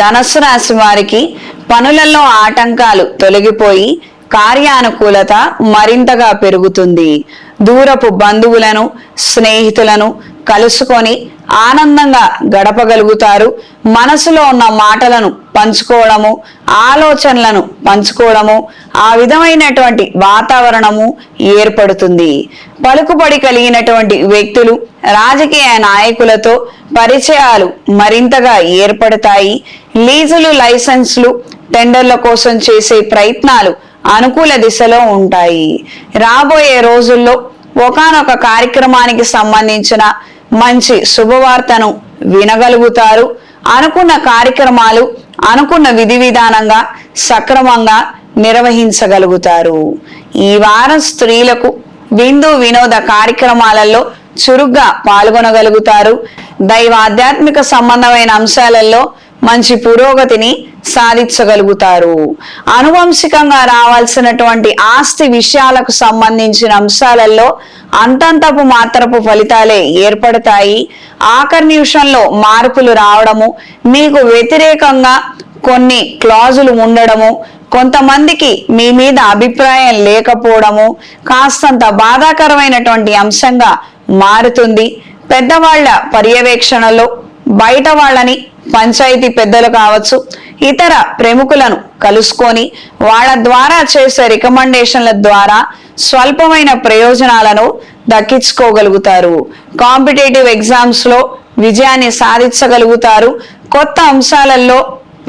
ధనస్సు రాశి వారికి పనులలో ఆటంకాలు తొలగిపోయి కార్యానుకూలత మరింతగా పెరుగుతుంది. దూరపు బంధువులను స్నేహితులను కలుసుకొని ఆనందంగా గడపగలుగుతారు. మనసులో ఉన్న మాటలను పంచుకోవడము ఆలోచనలను పంచుకోవడము ఆ విధమైనటువంటి వాతావరణము ఏర్పడుతుంది. పలుకుబడి కలిగినటువంటి వ్యక్తులు రాజకీయ నాయకులతో పరిచయాలు మరింతగా ఏర్పడతాయి. లీజులు లైసెన్స్లు టెండర్ల కోసం చేసే ప్రయత్నాలు అనుకూల దిశలో ఉంటాయి. రాబోయే రోజుల్లో ఒకానొక కార్యక్రమానికి సంబంధించిన మంచి శుభవార్తను వినగలుగుతారు. అనుకున్న కార్యక్రమాలు అనుకున్న విధి విధానంగా సక్రమంగా నిర్వహించగలుగుతారు. ఈ వారం స్త్రీలకు విందు వినోద కార్యక్రమాలలో చురుగ్గా పాల్గొనగలుగుతారు. దైవ ఆధ్యాత్మిక సంబంధమైన అంశాలలో మంచి పురోగతిని సాధించగలుగుతారు. అనువంశికంగా రావాల్సినటువంటి ఆస్తి విషయాలకు సంబంధించిన అంశాలలో అంతంతపు మాత్రపు ఫలితాలే ఏర్పడతాయి. ఆఖరి నిమిషంలో మార్పులు రావడము మీకు వ్యతిరేకంగా కొన్ని క్లాజులు ఉండడము కొంతమందికి మీ మీద అభిప్రాయం లేకపోవడము కాస్తంత బాధాకరమైనటువంటి అంశంగా మారుతుంది. పెద్దవాళ్ళ పర్యవేక్షణలో బయట వాళ్ళని పంచాయతీ పెద్దలు కావచ్చు ఇతర ప్రముఖులను కలుసుకొని వాళ్ళ ద్వారా చేసే రికమెండేషన్ల ద్వారా స్వల్పమైన ప్రయోజనాలను దక్కించుకోగలుగుతారు. కాంపిటేటివ్ ఎగ్జామ్స్లో విజయాన్ని సాధించగలుగుతారు. కొత్త అంశాలలో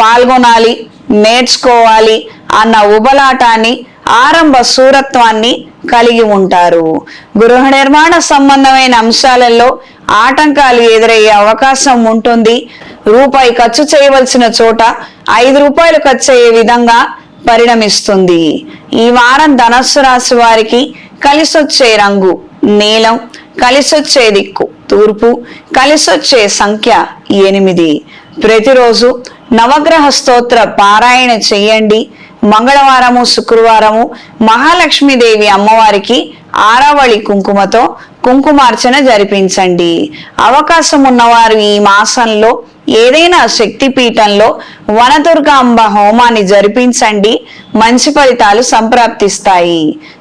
పాల్గొనాలి నేర్చుకోవాలి అన్న ఉబలాటాన్ని ఆరంభ సూరత్వాన్ని కలిగి ఉంటారు. గృహ నిర్మాణ సంబంధమైన అంశాలలో ఆటంకాలు ఎదురయ్యే అవకాశం ఉంటుంది. రూపాయి ఖర్చు చేయవలసిన చోట ఐదు రూపాయలు ఖర్చు అయ్యే విధంగా పరిణమిస్తుంది. ఈ వారం ధనస్సు రాశి వారికి కలిసొచ్చే రంగు నీలం కలిసొచ్చే దిక్కు తూర్పు కలిసొచ్చే సంఖ్య ఎనిమిది. ప్రతిరోజు నవగ్రహ స్తోత్ర పారాయణ చెయ్యండి మంగళవారము శుక్రవారము మహాలక్ష్మీదేవి అమ్మవారికి ఆరావళి కుంకుమతో కుంకుమార్చన జరిపించండి. అవకాశం ఉన్నవారు ఈ మాసంలో ఏదైనా శక్తిపీఠంలో వనదుర్గ వనదుర్గాంబ హోమాన్ని జరిపించండి. మంచి ఫలితాలు సంప్రాప్తిస్తాయి.